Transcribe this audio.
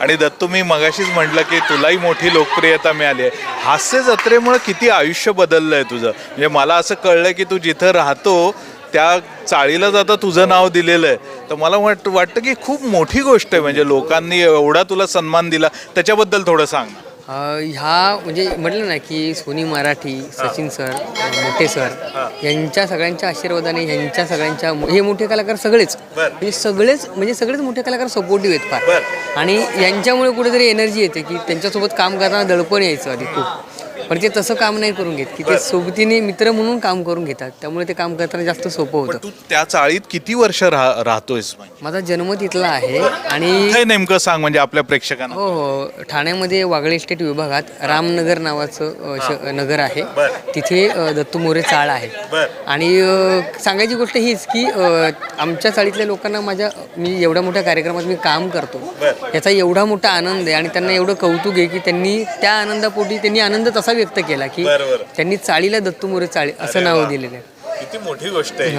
आणि दत्तू मी मगाशीच म्हटलं की तुलाही मोठी लोकप्रियता मिळाली आहे. हास्य जत्रेमुळे किती आयुष्य बदललं आहे तुझं. म्हणजे मला असं कळलं की तू जिथं राहतो त्या चाळीला जाता तुझं नाव दिलेलं आहे. तर मला वाट वाटतं की खूप मोठी गोष्ट आहे. म्हणजे लोकांनी एवढा तुला सन्मान दिला. त्याच्याबद्दल थोडं सांग. ना. ह्या म्हणजे म्हटलं ना की सोनी मराठी सचिन सर मोठे सर यांच्या सगळ्यांच्या आशीर्वादाने ह्यांच्या सगळ्यांच्या हे मोठे कलाकार सगळेच. म्हणजे सगळेच म्हणजे सगळेच मोठे कलाकार सपोर्टिव्ह आहेत. फार आणि यांच्यामुळे कुठेतरी एनर्जी येते की त्यांच्यासोबत काम करताना दडपण यायचं आधी खूप पण ते तसं काम नाही करून घेत. की ते सोबतीने मित्र म्हणून काम करून घेतात. त्यामुळे ते काम करताना जास्त सोपं पण होतं. तू त्या चाळीत किती वर्ष राह राहतोयस म्हणजे माझा जन्म तिथला आहे आणि नेमकं सांग म्हणजे आपल्या प्रेक्षकांना. हो हो. ठाण्यामध्ये वागळे स्टेट विभागात रामनगर नावाचं अ, श- नगर आहे. बर. तिथे अ, दत्तू मोरे चाळ आहे. बर. आणि अ, सांगायची गोष्ट हीच की अ, आमच्या चाळीतल्या लोकांना माझ्या मी एवढ्या मोठ्या कार्यक्रमात मी काम करतो. बर. याचा एवढा मोठा आनंद आहे आणि त्यांना एवढं कौतुक आहे की त्यांनी त्या आनंदापोटी त्यांनी आनंद तसा व्यक्त केला की. त्यांनी चाळीला दत्तू मोरे चाळी असं नाव दिलेलं आहे किती मोठी गोष्ट आहे.